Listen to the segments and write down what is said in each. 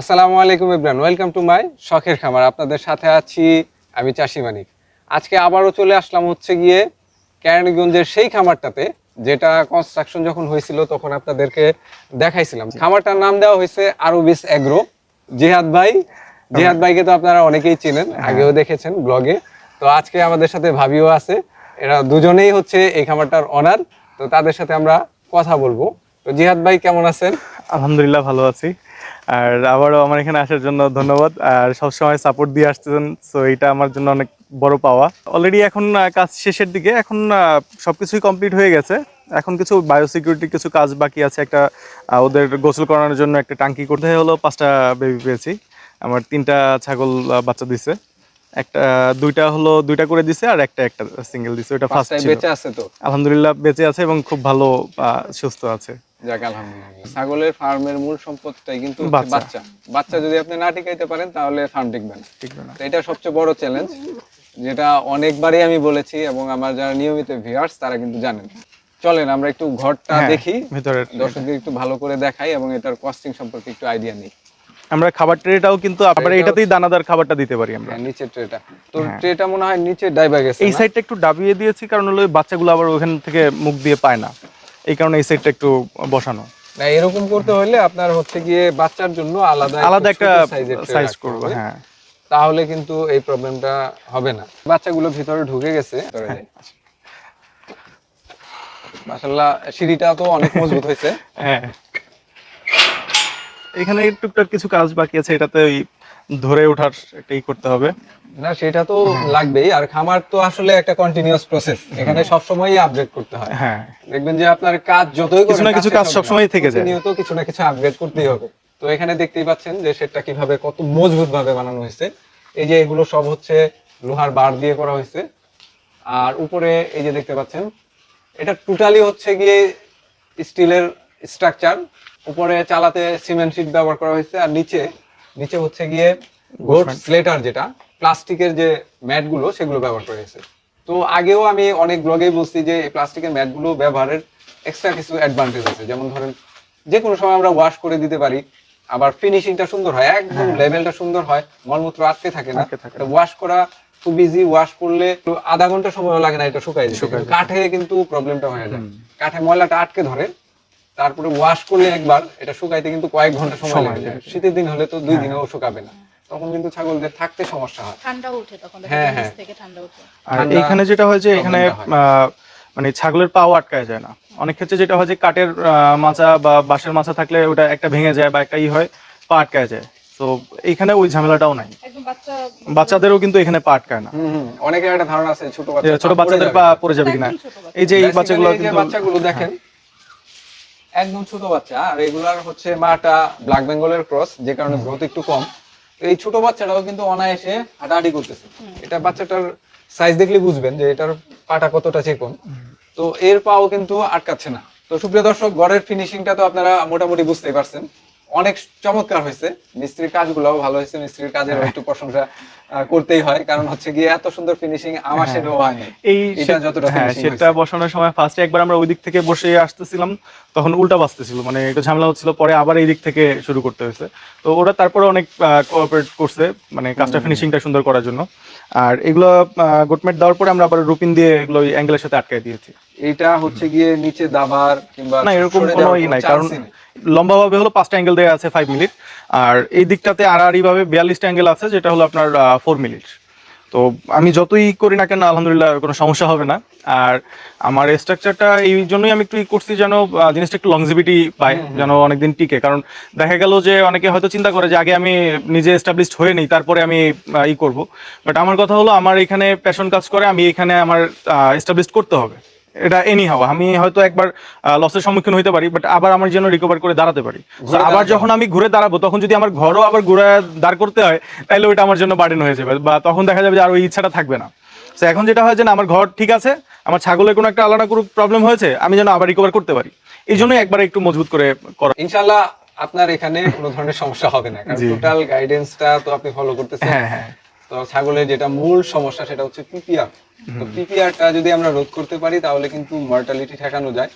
আসসালামু আলাইকুম Ibran welcome to my শখের খামার। আপনাদের সাথে আছি আমি চাষি মানিক। আজকে আবারও চলে আসলাম হচ্ছে গিয়ে কেরানীগঞ্জের সেই খামারটাতে যেটা কনস্ট্রাকশন যখন হয়েছিল তখন আপনাদেরকে দেখাইছিলাম। খামারটার নাম দেওয়া হয়েছে আরবিস এগ্রো। জিহাদ ভাই জিহাদ ভাইকে তো আপনারা অনেকেই চেনেন আগেও দেখেছেন ব্লগে। তো আজকে আমাদের সাথে ভাবিও আছে এরা দুজনেই হচ্ছে এই খামারটার অনার তো তাদের সাথে আমরা কথা বলব। তো জিহাদ ভাই কেমন আছেন? আলহামদুলিল্লাহ ভালো আছি। আর আবারও আমার এখানে আসার জন্য ধন্যবাদ। আর সবসময় সাপোর্ট দিয়ে আসতেছেন সো এটা আমার জন্য অনেক বড় পাওয়া। অলরেডি এখন কাজ শেষের দিকে, এখন সব কিছুই কমপ্লিট হয়ে গেছে। এখন কিছু বায়োসিকিউরিটির কিছু কাজ বাকি আছে, একটা ওদের গোসল করানোর জন্য একটা টাঙ্কি করতে হলো, পাঁচটা বেবি পেয়েছি। আমার তিনটা ছাগল বাচ্চা দিছে। একটা দুইটা হলো দুইটা করে দিছে আর একটা একটা সিঙ্গেল দিছে। ওটা ফার্স্ট বেঁচে আছে তো? আলহামদুলিল্লাহ বেঁচে আছে এবং খুব ভালো সুস্থ আছে। যাক আলহামদুলিল্লাহ। ছাগলের ফার্মের মূল সম্পদটাই কিন্তু বাচ্চা। বাচ্চা। যদি আপনি না টিকাইতে পারেন তাহলে ফার্ম টিকবে না। ঠিক না। এটা সবচেয়ে বড় চ্যালেঞ্জ যেটা অনেকবারই আমি বলেছি এবং আমার যারা নিয়মিত ভিউয়ার্স তারা কিন্তু জানেন। চলেন আমরা একটু ঘরটা হ্যাঁ, দেখি। দর্শকদের একটু ভালো করে দেখাই এবং এটার কস্টিং সম্পর্কে একটু আইডিয়া নিই। আমরা খাবার ট্রেটাও কিন্তু আবার এটাতেই দানাদার খাবারটা দিতে পারি আমরা। হ্যাঁ, নিচের ট্রেটা। তো ট্রেটা মনে হয় নিচে ডাইবা গেছে এই? সাইডটা একটু ডাবিয়ে দিয়েছি কারণ হলো বাচ্চাগুলো আবার ওখান থেকে মুখ দিয়ে পায় না। এই কারণে এই সাইডটা একটু বসানো। না এরকম করতে হলে আপনার হচ্ছে গিয়ে বাচ্চার জন্য আলাদা আলাদা একটা সাইজ করব হ্যাঁ। তাহলে কিন্তু এই প্রবলেমটা হবে না। বাচ্চাগুলো ভিতরে ঢুকে গেছে। হ্যাঁ। মাশাআল্লাহ সিঁড়িটা তো অনেক মজবুত হয়েছে। হ্যাঁ। এখানে টুকটাক কিছু কাজ বাকি আছে এটাতে ওই ধরে ওঠার একটাই করতে হবে। না সেটা তো লাগবেই। আর খামার তো আসলে একটা কন্টিনিউয়াস প্রসেস এখানে সব সময়ই আপডেট করতে হয়। হ্যাঁ। দেখবেন যে আপনার কাজ যতই কিছু না কিছু কাজ সবসময়ই থেকে যায়। প্রতিনিয়ত কিছু না কিছু আপগ্রেড করতেই হবে। তো এখানে দেখতেই পাচ্ছেন যে সেটা কীভাবে কত মজবুত ভাবে বানানো হয়েছে। এই যে এগুলো সব হচ্ছে লোহার বার দিয়ে করা হয়েছে। আর উপরে এই যে দেখতে পাচ্ছেন এটা টোটালি হচ্ছে গিয়ে স্টিলের স্ট্রাকচার উপরে চালাতে সিমেন্ট শিট ব্যবহার করা হয়েছে আর নিচে নিচে হচ্ছে গিয়ে গোট স্লেটার যেটা প্লাস্টিকের যে ম্যাটগুলো সেগুলো ব্যবহার করা হয়েছে। তো আগেও আমি অনেক ব্লগেই বলছি যে এই প্লাস্টিকের ম্যাটগুলো ব্যবহারের এক্সট্রা কিছু অ্যাডভান্টেজ আছে। যেমন ধরেন যে কোনো সময় আমরা ওয়াশ করে দিতে পারি আবার ফিনিশিংটা সুন্দর হয় একদম লেভেলটা সুন্দর হয় মলমূত্র আটকে থাকে না। আটকে থাকে ওয়াশ করা খুব ইজি ওয়াশ করলে আধা ঘণ্টা সময় লাগে না এটা শুকাই দিতে কাঠে কিন্তু প্রবলেমটা হয়ে যায় কাঠে ময়লাটা আটকে ধরে তারপরে ওয়াশ করলে একবার এটা শুকাইতে কিন্তু কয়েক ঘণ্টা সময় লাগে। শীতের দিন হলে তো দুই দিনেও শুকাবে না। তখন কিন্তু ছাগলদের থাকতে সমস্যা হয়। ঠান্ডা উঠে তখন হ্যাঁ, হ্যাঁ। থেকে ঠান্ডা উঠে। আর এখানে যেটা হয় যে এখানে মানে ছাগলের পাও আটকায় যায় না। অনেক ক্ষেত্রে যেটা হয় যে কাঠের মাচা বা বাঁশের মাচা থাকলে ওটা একটা ভেঙে যায় বা একটা ই হয় পা আটকায় যায়। তো এখানে ওই ঝামেলাটাও নাই। বাচ্চাদেরও কিন্তু এখানে পা আটকায় না। হুম হুম। অনেকের একটা ধারণা আছে ছোট বাচ্চা ছোট বাচ্চাদের পা পড়ে যাবে কিনা। এই যে এই বাচ্চাগুলো কিন্তু বাচ্চাগুলো দেখেন একদম ছোট বাচ্চা আর এগুলার হচ্ছে মাটা ব্ল্যাক বেঙ্গলের ক্রস যে কারণে গ্রোথ একটু কম। এই ছোট বাচ্চাটাও কিন্তু অনায়াসে হাঁটাহাঁটি করতেছে। এটা বাচ্চাটার সাইজ দেখলে বুঝবেন যে এটার পাটা কতটা চেকন। তো এর পাও কিন্তু আটকাচ্ছে না। তো সুপ্রিয় দর্শক গড়ের ফিনিশিংটা তো আপনারা মোটামুটি বুঝতেই পারছেন। অনেক চমৎকার হয়েছে। মিস্ত্রির কাজগুলোও ভালো হয়েছে মিস্ত্রির কাজের একটু প্রশংসা। করতেই হয়। কারণ হচ্ছে গিয়ে এত সুন্দর ফিনিশিং আমার সেটাও হয়নি এই এটা যতটা হ্যাঁ সেটা বসানোর সময় ফার্স্টে একবার আমরা ওই দিক থেকে বসে আসতেছিলাম তখন উল্টা বাজতেছিল মানে একটু ঝামেলা হচ্ছিল পরে আবার এই দিক থেকে শুরু করতে হয়েছে। তো ওরা তারপরে অনেক কোঅপারেট করছে মানে কাজটা ফিনিশিংটা সুন্দর করার জন্য। আর এগুলো গোটমেট দেওয়ার পরে আমরা আবার রুপিন দিয়ে এগুলো অ্যাঙ্গেলের সাথে আটকাই দিয়েছি। এইটা হচ্ছে গিয়ে নিচে দাবার কিংবা না এরকম কোনো নাই কারণ লম্বা ভাবে হলো পাঁচটা অ্যাঙ্গেল দেওয়া আছে ফাইভ মিনিট আর এই দিকটাতে আড়াআড়ি ভাবে বিয়াল্লিশটা অ্যাঙ্গেল আছে যেটা হলো আপনার ফোর মিনিট তো আমি যতই করি না কেন আলহামদুলিল্লাহ কোনো সমস্যা হবে না। আর আমার স্ট্রাকচারটা এই জন্যই আমি একটু ই করছি যেন জিনিসটা একটু লংজিভিটি পায় যেন অনেকদিন টিকে। কারণ দেখা গেল যে অনেকে হয়তো চিন্তা করে যে আগে আমি নিজে এস্টাবলিশড হয়ে নিই তারপরে আমি ই করব। বাট আমার কথা হলো আমার এখানে প্যাশন কাজ করে আমি এখানে আমার এস্টাবলিশড করতে হবে। এটা এনি হাও আমি হয়তো একবার লসের সম্মুখীন হতে পারি বাট আবার আমার জন্য রিকভার করে দাঁড়াতে পারি। আবার যখন আমি ঘুরে দাঁড়াবো তখন যদি আমার ঘরও আবার ঘুরে দাঁড় করতে হয় তাহলে ওইটা আমার জন্য বার্ডেন হয়ে যাবে বা তখন দেখা যাবে যে আর ওই ইচ্ছাটা থাকবে না। তো এখন যেটা হয় যে আমার ঘর ঠিক আছে আমার ছাগলের কোনো একটা আলাদা কোনো প্রবলেম হয়েছে আমি যেন আবার রিকভার করতে পারি। এই জন্যই একবার একটু মজবুত করে করা। ইনশাল্লাহ আপনার এখানে কোনো ধরনের সমস্যা হবে না কারণ টোটাল গাইডেন্সটা তো আপনি ফলো করতেছেন। হ্যাঁ হ্যাঁ। তো ছাগলের যেটা মূল সমস্যা সেটা হচ্ছে পিপিআর। তো পিপিআরটা যদি আমরা রোধ করতে পারি তাহলে কিন্তু মর্টালিটি ঠেকানো যায়।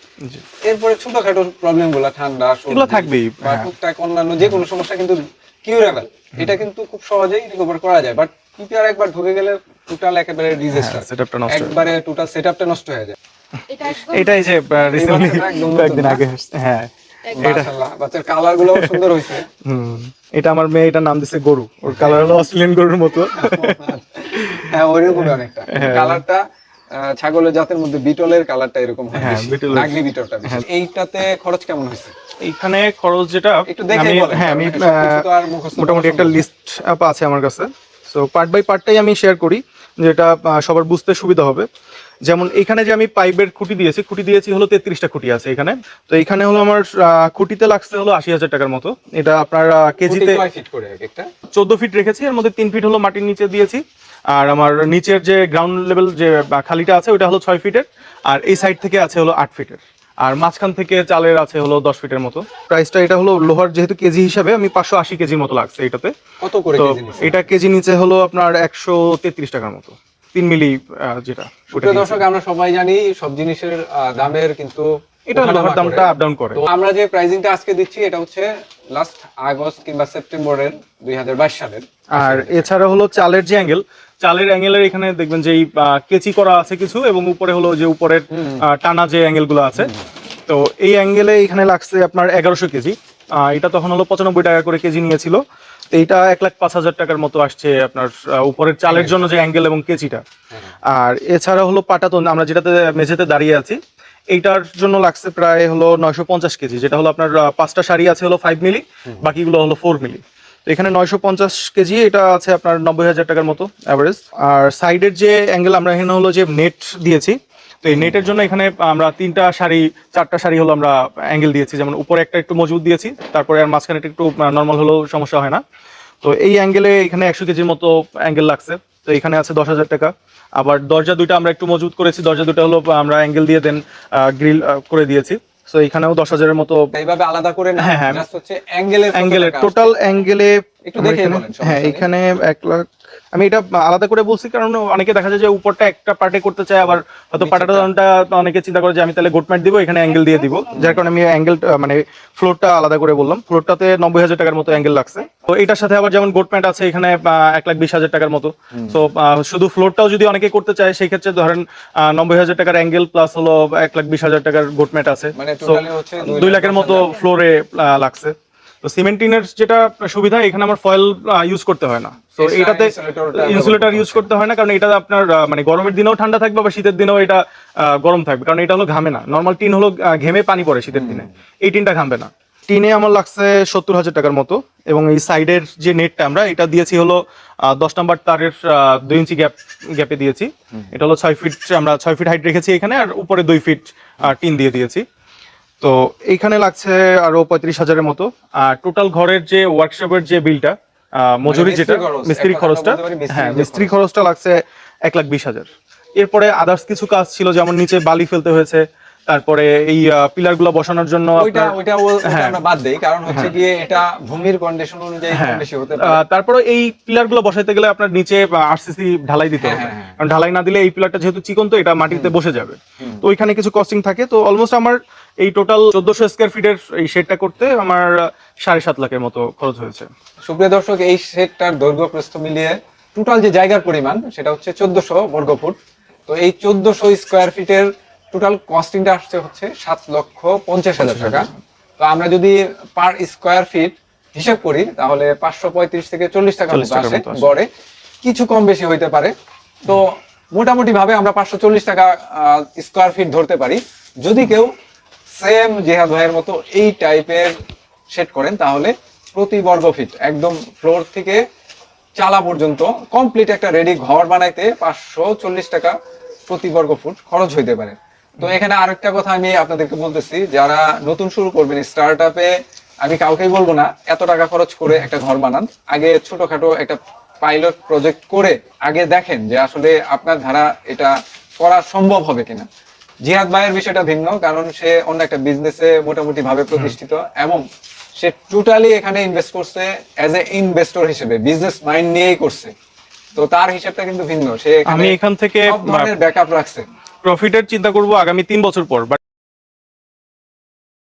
এরপরে ছোটখাটো প্রবলেমগুলা ঠান্ডা সর্দি এগুলো থাকবেই, বা হ্যাঁ। টুকটাক অন্যান্য যে কোনো সমস্যা কিন্তু কিউরেবল এটা কিন্তু খুব সহজেই রিকভার করা যায়। বাট পিপিআর একবার ঢুকে গেলে টোটাল একেবারে ডিজাস্টার সেটআপটা নষ্ট একবারে টোটাল সেটআপটা নষ্ট হয়ে যায়। এটা এটাই যে রিসেন্টলি বাচ্চাটা একদম নতুন কয়েকদিন না? আগে হ্যাঁ। বাচ্চার কালারগুলো সুন্দর হয়েছে। হুম এটা আমার মেয়ে এটার নাম দিছে গরু। ওর কালার হলো অস্ট্রেলিয়ান গরুর মতো। হ্যাঁ অনেকটা। হ্যাঁ। কালারটা ছাগলের জাতের মধ্যে বিটলের কালারটা এরকম হয় হ্যাঁ। বিটলের। বিটলটা এইটাতে খরচ কেমন হয়েছে? এইখানে খরচ যেটা একটু আমি হ্যাঁ আমি এটা মুখস্থ মোটামুটি একটা লিস্ট আছে আমার কাছে। সো পার্ট বাই পার্টটাই আমি শেয়ার করি যেটা সবার বুঝতে সুবিধা হবে। যেমন এখানে যে আমি পাইপের খুঁটি দিয়েছি খুঁটি দিয়েছি হলো তেত্রিশটা খুঁটি আছে এখানে। তো এখানে হলো আমার খুঁটিতে লাগছে হলো আশি হাজার টাকার মতো। এটা আপনার কেজিতে চোদ্দ ফিট রেখেছি এর মধ্যে তিন ফিট হলো মাটির নিচে দিয়েছি। আর আমার নিচের যে গ্রাউন্ড লেভেল যে খালিটা আছে ওটা হলো ছয় ফিটের আর এই সাইড থেকে আছে হলো আট ফিটের আর মাঝখান থেকে চালের আছে হলো দশ ফিটের মতো। প্রাইসটা এটা হলো লোহার যেহেতু কেজি হিসাবে আমি পাঁচশো আশি কেজির মতো লাগছে এটাতে। কত করে? এটা কেজি নিচে হলো আপনার একশো তেত্রিশ টাকার মতো। তিন মিলি যেটা ওটা দর্শক আমরা সবাই জানি সব জিনিসের দামের কিন্তু এটা দামটা আপ ডাউন করে। তো আমরা যে প্রাইজিংটা আজকে দিচ্ছি এটা হচ্ছে লাস্ট আগস্ট কিংবা সেপ্টেম্বরের দুই সালের। আর এছাড়া হলো চালের যে অ্যাঙ্গেল চালের অ্যাঙ্গেলের এখানে দেখবেন যে কেচি করা আছে কিছু এবং উপরে হলো যে উপরের টানা যে অ্যাঙ্গেলগুলো আছে তো এই অ্যাঙ্গেলে এখানে লাগছে আপনার এগারোশো কেজি। এটা তখন হলো পঁচানব্বই টাকা করে কেজি নিয়েছিল। তো এইটা এক লাখ পাঁচ হাজার টাকার মতো আসছে আপনার উপরের চালের জন্য যে অ্যাঙ্গেল এবং কেচিটা আর এছাড়া হলো পাটাতন আমরা যেটাতে মেঝেতে দাঁড়িয়ে আছি এইটার জন্য লাগছে প্রায় হলো নয়শো পঞ্চাশ কেজি যেটা হলো আপনার পাঁচটা শাড়ি আছে হলো ফাইভ মিলি বাকিগুলো হলো ফোর মিলি তো এখানে নয়শো পঞ্চাশ কেজি এটা আছে আপনার নব্বই হাজার টাকার মতো অ্যাভারেজ আর সাইডের যে অ্যাঙ্গেল আমরা এখানে হলো যে নেট দিয়েছি তো এই নেটের জন্য এখানে আমরা তিনটা শাড়ি চারটা শাড়ি হলো আমরা অ্যাঙ্গেল দিয়েছি। যেমন উপরে একটা একটু মজবুত দিয়েছি তারপরে আর মাঝখানে একটু নর্মাল হলেও সমস্যা হয় না। তো এই অ্যাঙ্গেলে এখানে একশো কেজির মতো অ্যাঙ্গেল লাগছে। তো এখানে আছে দশ হাজার টাকা। আবার দরজা দুইটা আমরা একটু মজবুত করেছি। দরজা দুটো হলো আমরা অ্যাঙ্গেল দিয়ে দেন গ্রিল করে দিয়েছি। তো এখানেও দশ হাজারের মতো এইভাবে আলাদা করে হ্যাঁ, হ্যাঁ। হচ্ছে অ্যাঙ্গেলের অ্যাঙ্গেলের টোটাল অ্যাঙ্গেলে একটু বলেন, হ্যাঁ এখানে এক লাখ আমি এটা আলাদা করে বলছি কারণ অনেকে দেখা যায় যে উপরটা একটা পার্টে করতে চায় আবার হয়তো পাটাটা অনেকে চিন্তা করে যে আমি তাহলে গোটম্যাট দিব এখানে অ্যাঙ্গেল দিয়ে দিব। যার কারণে আমি অ্যাঙ্গেল মানে ফ্লোরটা আলাদা করে বললাম। ফ্লোরটাতে নব্বই হাজার টাকার মতো অ্যাঙ্গেল লাগছে। তো এটার সাথে আবার যেমন গোটম্যাট আছে এখানে এক লাখ বিশ হাজার টাকার মতো। তো শুধু ফ্লোরটাও যদি অনেকে করতে চায় সেই ক্ষেত্রে ধরেন আহ, নব্বই হাজার টাকার অ্যাঙ্গেল প্লাস হলো এক লাখ বিশ হাজার টাকার গোটম্যাট আছে। মানে দুই লাখের মতো ফ্লোরে লাগছে। তো সিমেন্টিনের যেটা সুবিধা এখানে আমার ফয়েল ইউজ করতে হয় না। তো এটাতে ইনসুলেটর ইউজ করতে হয় না কারণ এটা আপনার মানে গরমের দিনেও ঠান্ডা থাকবে বা শীতের দিনেও এটা গরম থাকবে। কারণ এটা হলো ঘামে না। নর্মাল টিন হলো ঘেমে পানি পড়ে শীতের দিনে। এই টিনটা ঘামবে না। টিনে আমার লাগছে সত্তর হাজার টাকার মতো এবং এই সাইডের যে নেটটা আমরা এটা দিয়েছি হলো দশ নাম্বার তারের দুই ইঞ্চি গ্যাপ গ্যাপে দিয়েছি। এটা হলো ছয় ফিট আমরা ছয় ফিট হাইট রেখেছি এখানে আর উপরে দুই ফিট টিন দিয়ে দিয়েছি। তো এইখানে লাগছে আরও পঁয়ত্রিশ হাজারের মতো। আর টোটাল ঘরের যে ওয়ার্কশপের যে বিলটা মজুরি যেটা মিস্ত্রি খরচটা হ্যাঁ মিস্ত্রি খরচটা লাগছে এক লাখ বিশ হাজার। এরপরে আদার্স কিছু কাজ ছিল যেমন নিচে বালি ফেলতে হয়েছে তারপরে এই পিলারগুলো বসানোর জন্য ওইটা ওইটা হ্যাঁ। আমরা বাদ দেই কারণ হচ্ছে গিয়ে এটা ভূমির কন্ডিশন অনুযায়ী হ্যাঁ। বেশি হতে পারে। তারপরে এই পিলারগুলো বসাইতে গেলে আপনার নিচে আরসিসি ঢালাই দিতে হবে। হ্যাঁ, হ্যাঁ, কারণ ঢালাই না দিলে এই পিলারটা যেহেতু চিকন তো এটা মাটিতে বসে যাবে। তো ওইখানে কিছু কস্টিং থাকে তো অলমোস্ট আমার এই টোটাল চোদ্দশো স্কোয়ার ফিটের এই শেডটা করতে আমার সাড়ে সাত লাখের মতো খরচ হয়েছে। সুপ্রিয় দর্শক এই সেটটার দৈর্ঘ্য প্রস্থ মিলিয়ে টোটাল যে জায়গার পরিমাণ সেটা হচ্ছে চোদ্দশো বর্গ ফুট। তো এই চোদ্দশো স্কোয়ার ফিটের টোটাল কস্টিংটা আসছে হচ্ছে সাত লক্ষ পঞ্চাশ হাজার টাকা। তো আমরা যদি পার স্কোয়ার ফিট হিসাব করি তাহলে পাঁচশো পঁয়ত্রিশ থেকে চল্লিশ টাকা 40 আসে আসে। গড়ে। কিছু কম বেশি হইতে পারে। তো মোটামুটি ভাবে আমরা পাঁচশো চল্লিশ টাকা স্কোয়ার ফিট ধরতে পারি। যদি কেউ সেম জেহাদ ভাইয়ের মতো এই টাইপের সেট করেন, তাহলে প্রতি বর্গ ফিট একদম ফ্লোর থেকে চালা পর্যন্ত কমপ্লিট একটা রেডি ঘর বানাইতে পাঁচশো চল্লিশ টাকা প্রতি বর্গ ফুট খরচ হইতে পারে। তো এখানে আরেকটা কথা আমি আপনাদেরকে বলতেছি, যারা নতুন শুরু করবেন স্টার্ট আপে আমি কাউকেই বলব না, এত টাকা খরচ করে একটা ঘর বানান। আগে ছোটখাটো একটা পাইলট প্রজেক্ট করে আগে দেখেন যে আসলে আপনার ধারা এটা করা সম্ভব হবে কিনা। জিহাদ ভাইয়ের বিষয়টা ভিন্ন কারণ সে অন্য একটা বিজনেসে মোটামুটি ভাবে প্রতিষ্ঠিত এবং সে টোটালি এখানে ইনভেস্ট করছে অ্যাজ এ ইনভেস্টর হিসেবে বিজনেস মাইন্ড নিয়েই করছে। তো তার হিসাবটা কিন্তু ভিন্ন সে আমি এখান থেকে ব্যাকআপ রাখছে। প্রফিটের চিন্তা করব আগামী তিন বছর পর